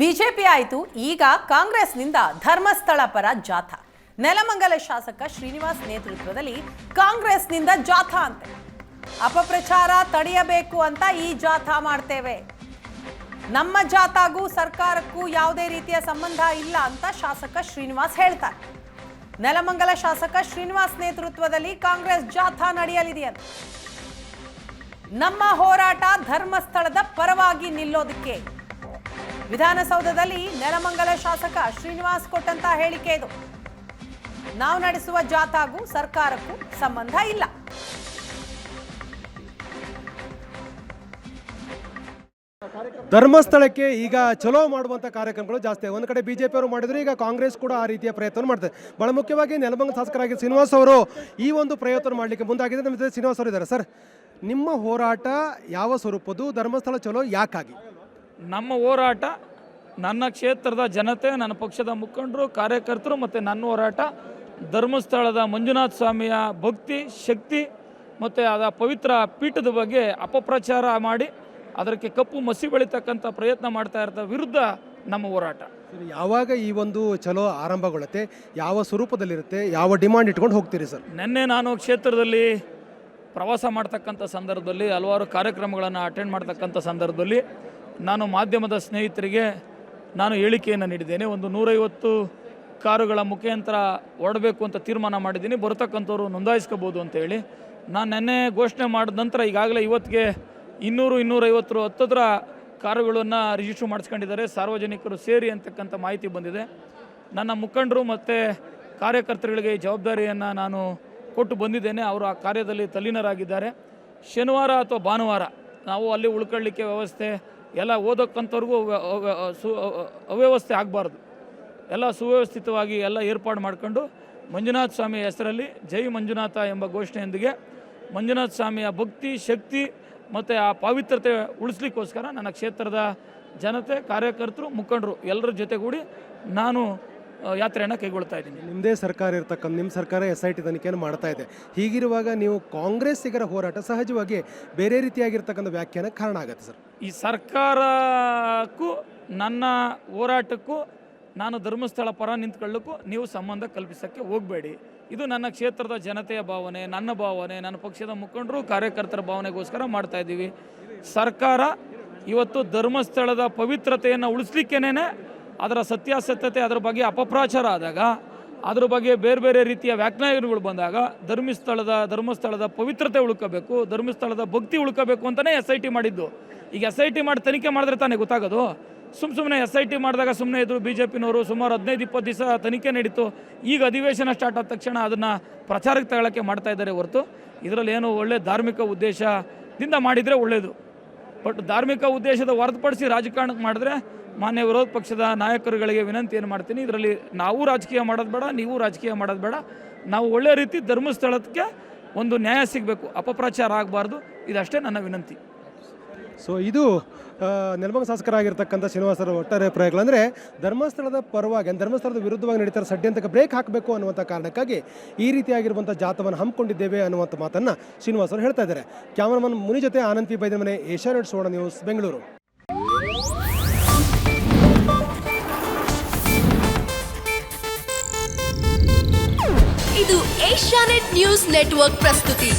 BJP ಆಯಿತು, ಈಗ ಕಾಂಗ್ರೆಸ್ನಿಂದ ಧರ್ಮಸ್ಥಳ ಪರ ಜಾಥಾ. ನೆಲಮಂಗಲ ಶಾಸಕ ಶ್ರೀನಿವಾಸ್ ನೇತೃತ್ವದಲ್ಲಿ ಕಾಂಗ್ರೆಸ್ನಿಂದ ಜಾಥಾ ಅಂತೆ. ಅಪಪ್ರಚಾರ ತಡೆಯಬೇಕು ಅಂತ ಈ ಜಾಥಾ ಮಾಡ್ತೇವೆ. ನಮ್ಮ ಜಾಥಾಗೂ ಸರ್ಕಾರಕ್ಕೂ ಯಾವುದೇ ರೀತಿಯ ಸಂಬಂಧ ಇಲ್ಲ ಅಂತ ಶಾಸಕ ಶ್ರೀನಿವಾಸ್ ಹೇಳ್ತಾರೆ. ನೆಲಮಂಗಲ ಶಾಸಕ ಶ್ರೀನಿವಾಸ್ ನೇತೃತ್ವದಲ್ಲಿ ಕಾಂಗ್ರೆಸ್ ಜಾಥಾ ನಡೆಯಲಿದೆಯಂತೆ ನಮ್ಮ ಹೋರಾಟ ಧರ್ಮಸ್ಥಳದ ಪರವಾಗಿ ನಿಲ್ಲೋದಕ್ಕೆ. ವಿಧಾನಸೌಧದಲ್ಲಿ ನೆಲಮಂಗಲ ಶಾಸಕ ಶ್ರೀನಿವಾಸ್ ಕೊಟ್ಟಂತ ಹೇಳಿಕೆ ಇದು. ನಾವು ನಡೆಸುವ ಜಾಥಾಗೂ ಸರ್ಕಾರಕ್ಕೂ ಸಂಬಂಧ ಇಲ್ಲ. ಧರ್ಮಸ್ಥಳಕ್ಕೆ ಈಗ ಚಲೋ ಮಾಡುವಂಥ ಕಾರ್ಯಕ್ರಮಗಳು ಜಾಸ್ತಿ ಒಂದು ಕಡೆ ಬಿ ಜೆ ಪಿಯವರು ಮಾಡಿದ್ರು, ಈಗ ಕಾಂಗ್ರೆಸ್ ಕೂಡ ಆ ರೀತಿಯ ಪ್ರಯತ್ನ ಮಾಡ್ತಾರೆ ಬಹಳ ಮುಖ್ಯವಾಗಿ ನೆಲಮಂಗ ಶಾಸಕರಾಗಿ ಶ್ರೀನಿವಾಸ್ ಅವರು ಈ ಒಂದು ಪ್ರಯತ್ನ ಮಾಡಲಿಕ್ಕೆ ಮುಂದಾಗಿದೆ. ನಮ್ಮ ಜೊತೆ ಶ್ರೀನಿವಾಸ್ ಅವರು ಇದ್ದಾರೆ. ಸರ್, ನಿಮ್ಮ ಹೋರಾಟ ಯಾವ ಸ್ವರೂಪದ್ದು? ಧರ್ಮಸ್ಥಳ ಚಲೋ ಯಾಕಾಗಿ? ನಮ್ಮ ಹೋರಾಟ ನನ್ನ ಕ್ಷೇತ್ರದ ಜನತೆ ನನ್ನ ಪಕ್ಷದ ಮುಖಂಡರು ಕಾರ್ಯಕರ್ತರು ಮತ್ತು ನನ್ನ ಹೋರಾಟ ಧರ್ಮಸ್ಥಳದ ಮಂಜುನಾಥ ಸ್ವಾಮಿಯ ಭಕ್ತಿ ಶಕ್ತಿ ಮತ್ತು ಅದರ ಪವಿತ್ರ ಪೀಠದ ಬಗ್ಗೆ ಅಪಪ್ರಚಾರ ಮಾಡಿ ಅದಕ್ಕೆ ಕಪ್ಪು ಮಸಿ ಬೆಳೀತಕ್ಕಂಥ ಪ್ರಯತ್ನ ಮಾಡ್ತಾ ಇರ್ತ ವಿರುದ್ಧ ನಮ್ಮ ಹೋರಾಟ. ಯಾವಾಗ ಈ ಒಂದು ಚಲೋ ಆರಂಭಗೊಳ್ಳುತ್ತೆ? ಯಾವ ಸ್ವರೂಪದಲ್ಲಿರುತ್ತೆ? ಯಾವ ಡಿಮಾಂಡ್ ಇಟ್ಕೊಂಡು ಹೋಗ್ತೀರಿ ಸರ್? ನಿನ್ನೆ ನಾನು ಕ್ಷೇತ್ರದಲ್ಲಿ ಪ್ರವಾಸ ಮಾಡ್ತಕ್ಕಂಥ ಸಂದರ್ಭದಲ್ಲಿ ಹಲವಾರು ಕಾರ್ಯಕ್ರಮಗಳನ್ನು ಅಟೆಂಡ್ ಮಾಡ್ತಕ್ಕಂಥ ಸಂದರ್ಭದಲ್ಲಿ ನಾನು ಮಾಧ್ಯಮದ ಸ್ನೇಹಿತರಿಗೆ ನಾನು ಹೇಳಿಕೆಯನ್ನು ನೀಡಿದ್ದೇನೆ. ಒಂದು ನೂರೈವತ್ತು ಕಾರುಗಳ ಮುಖಾಂತರ ಹೊರಡಬೇಕು ಅಂತ ತೀರ್ಮಾನ ಮಾಡಿದ್ದೀನಿ. ಬರತಕ್ಕಂಥವ್ರು ನೋಂದಾಯಿಸ್ಕೋಬೋದು ಅಂತ ಹೇಳಿ. ನಾನು ನೆನ್ನೆ ಘೋಷಣೆ ಮಾಡಿದ ನಂತರ ಈಗಾಗಲೇ ಇವತ್ತಿಗೆ ಇನ್ನೂರು ಇನ್ನೂರೈವತ್ತರ ಹತ್ತತ್ರ ಕಾರುಗಳನ್ನು ರಿಜಿಸ್ಟ್ರ್ ಮಾಡಿಸ್ಕೊಂಡಿದ್ದಾರೆ. ಸಾರ್ವಜನಿಕರು ಸೇರಿ ಅಂತಕ್ಕಂಥ ಮಾಹಿತಿ ಬಂದಿದೆ. ನನ್ನ ಮುಖಂಡರು ಮತ್ತು ಕಾರ್ಯಕರ್ತರುಗಳಿಗೆ ಈ ಜವಾಬ್ದಾರಿಯನ್ನು ನಾನು ಕೊಟ್ಟು ಬಂದಿದ್ದೇನೆ. ಅವರು ಆ ಕಾರ್ಯದಲ್ಲಿ ತಲ್ಲೀನರಾಗಿದ್ದಾರೆ. ಶನಿವಾರ ಅಥವಾ ಭಾನುವಾರ ನಾವು ಅಲ್ಲಿ ಉಳ್ಕೊಳ್ಳಿಕ್ಕೆ ವ್ಯವಸ್ಥೆ ಎಲ್ಲ ಓದೋಕ್ಕಂಥವ್ರಿಗೂ ಸು ಅವ್ಯವಸ್ಥೆ ಆಗಬಾರ್ದು. ಎಲ್ಲ ಸುವ್ಯವಸ್ಥಿತವಾಗಿ ಎಲ್ಲ ಏರ್ಪಾಡು ಮಾಡ್ಕೊಂಡು ಮಂಜುನಾಥ ಸ್ವಾಮಿಯ ಹೆಸರಲ್ಲಿ ಜೈ ಮಂಜುನಾಥ ಎಂಬ ಘೋಷಣೆಯೊಂದಿಗೆ ಮಂಜುನಾಥ ಸ್ವಾಮಿಯ ಭಕ್ತಿ, ಶಕ್ತಿ ಮತ್ತು ಆ ಪಾವಿತ್ರತೆ ಉಳಿಸ್ಲಿಕ್ಕೋಸ್ಕರ ನನ್ನ ಕ್ಷೇತ್ರದ ಜನತೆ, ಕಾರ್ಯಕರ್ತರು, ಮುಖಂಡರು ಎಲ್ಲರ ಜೊತೆಗೂಡಿ ನಾನು ಯಾತ್ರೆಯನ್ನು ಕೈಗೊಳ್ತಾ ಇದ್ದೀನಿ. ನಿಮ್ಮದೇ ಸರ್ಕಾರ ಇರ್ತಕ್ಕಂಥ ನಿಮ್ಮ ಸರ್ಕಾರ ಎಸ್ ಐ ಟಿ ತನಿಖೆಯನ್ನು ಮಾಡ್ತಾ ಇದೆ. ಹೀಗಿರುವಾಗ ನೀವು ಕಾಂಗ್ರೆಸ್ಸಿಗರ ಹೋರಾಟ ಸಹಜವಾಗಿ ಬೇರೆ ರೀತಿಯಾಗಿರ್ತಕ್ಕಂಥ ವ್ಯಾಖ್ಯಾನ ಕಾರಣ ಆಗುತ್ತೆ ಸರ್? ಈ ಸರ್ಕಾರಕ್ಕೂ ನನ್ನ ಹೋರಾಟಕ್ಕೂ ನಾನು ಧರ್ಮಸ್ಥಳ ಪರ ನಿಂತ್ಕೊಳ್ಳೋಕ್ಕೂ ನೀವು ಸಂಬಂಧ ಕಲ್ಪಿಸೋಕ್ಕೆ ಹೋಗಬೇಡಿ. ಇದು ನನ್ನ ಕ್ಷೇತ್ರದ ಜನತೆಯ ಭಾವನೆ ನನ್ನ ಭಾವನೆ ನನ್ನ ಪಕ್ಷದ ಮುಖಂಡರು ಕಾರ್ಯಕರ್ತರ ಭಾವನೆಗೋಸ್ಕರ ಮಾಡ್ತಾ ಇದ್ದೀವಿ. ಸರ್ಕಾರ ಇವತ್ತು ಧರ್ಮಸ್ಥಳದ ಪವಿತ್ರತೆಯನ್ನು ಉಳಿಸ್ಲಿಕ್ಕೇನೆ ಅದರ ಸತ್ಯಾಸತ್ಯತೆ, ಅದರ ಬಗ್ಗೆ ಅಪಪ್ರಚಾರ ಆದಾಗ, ಅದ್ರ ಬಗ್ಗೆ ಬೇರೆ ಬೇರೆ ರೀತಿಯ ವ್ಯಾಖ್ಯಾನಗಳು ಬಂದಾಗ, ಧರ್ಮಸ್ಥಳದ ಧರ್ಮಸ್ಥಳದ ಪವಿತ್ರತೆ ಉಳ್ಕೋಬೇಕು, ಧರ್ಮಸ್ಥಳದ ಭಕ್ತಿ ಉಳ್ಕೋಬೇಕು ಅಂತಲೇ ಎಸ್ ಐ ಟಿ ಮಾಡಿದ್ದು. ಈಗ ಎಸ್ ಐ ಟಿ ಮಾಡಿ ತನಿಖೆ ಮಾಡಿದ್ರೆ ತಾನೇ ಗೊತ್ತಾಗೋದು? ಸುಮ್ಮ ಸುಮ್ಮನೆ ಎಸ್ ಐ ಟಿ ಮಾಡಿದಾಗ ಸುಮ್ಮನೆ ಇದ್ರು ಬಿ ಜೆ ಪಿನವರು ಸುಮಾರು ಹದಿನೈದು, ಇಪ್ಪತ್ತು ದಿವಸ ತನಿಖೆ ನಡೀತು. ಈಗ ಅಧಿವೇಶನ ಸ್ಟಾರ್ಟ್ ಆದ ತಕ್ಷಣ ಅದನ್ನು ಪ್ರಚಾರಕ್ಕೆ ತಗೊಳ್ಳೋಕ್ಕೆ ಮಾಡ್ತಾ ಇದ್ದಾರೆ ಹೊರತು. ಇದರಲ್ಲಿ ಏನು ಒಳ್ಳೆ ಧಾರ್ಮಿಕ ಉದ್ದೇಶದಿಂದ ಮಾಡಿದರೆ ಒಳ್ಳೆಯದು ಬಟ್ ಧಾರ್ಮಿಕ ಉದ್ದೇಶದ ಹೊರತುಪಡಿಸಿ ರಾಜಕಾರಣಕ್ಕೆ ಮಾಡಿದ್ರೆ ಮಾನ್ಯ ವಿರೋಧ ಪಕ್ಷದ ನಾಯಕರುಗಳಿಗೆ ವಿನಂತಿ ಏನು ಮಾಡ್ತೀನಿ, ಇದರಲ್ಲಿ ನಾವು ರಾಜಕೀಯ ಮಾಡೋದು ಬೇಡ, ನೀವು ರಾಜಕೀಯ ಮಾಡೋದು ಬೇಡ. ನಾವು ಒಳ್ಳೆಯ ರೀತಿ ಧರ್ಮಸ್ಥಳಕ್ಕೆ ಒಂದು ನ್ಯಾಯ ಸಿಗಬೇಕು, ಅಪಪ್ರಚಾರ ಆಗಬಾರ್ದು, ಇದಷ್ಟೇ ನನ್ನ ವಿನಂತಿ. ಸೊ ಇದು ನೆಲಮಂಗ ಶಾಸಕರಾಗಿರ್ತಕ್ಕಂಥ ಶ್ರೀನಿವಾಸರ ಒಟ್ಟಾರೆ ಅಭಿಪ್ರಾಯಗಳು ಅಂದರೆ, ಧರ್ಮಸ್ಥಳದ ಪರವಾಗಿ ಧರ್ಮಸ್ಥಳದ ವಿರುದ್ಧವಾಗಿ ನಡೀತಾರೆ ಷಡ್ಯಂತ್ರಕ್ಕೆ ಬ್ರೇಕ್ ಹಾಕಬೇಕು ಅನ್ನುವಂಥ ಕಾರಣಕ್ಕಾಗಿ ಈ ರೀತಿಯಾಗಿರುವಂಥ ಜಾತವನ್ನು ಹಮ್ಮಿಕೊಂಡಿದ್ದೇವೆ ಅನ್ನುವಂಥ ಮಾತನ್ನು ಶ್ರೀನಿವಾಸರು ಹೇಳ್ತಾ ಇದ್ದಾರೆ. ಕ್ಯಾಮರಾಮನ್ ಮುನಿ ಜೊತೆ ಆನಂದ್ ಪಿ ಬೈದ ಮನೆ, ಏಷ್ಯಾನೆಟ್ ಸೋಣ ನ್ಯೂಸ್, ಬೆಂಗಳೂರು. ಇದು ಏಷ್ಯಾನೆಟ್ ನ್ಯೂಸ್ ನೆಟ್ವರ್ಕ್ ಪ್ರಸ್ತುತಿ.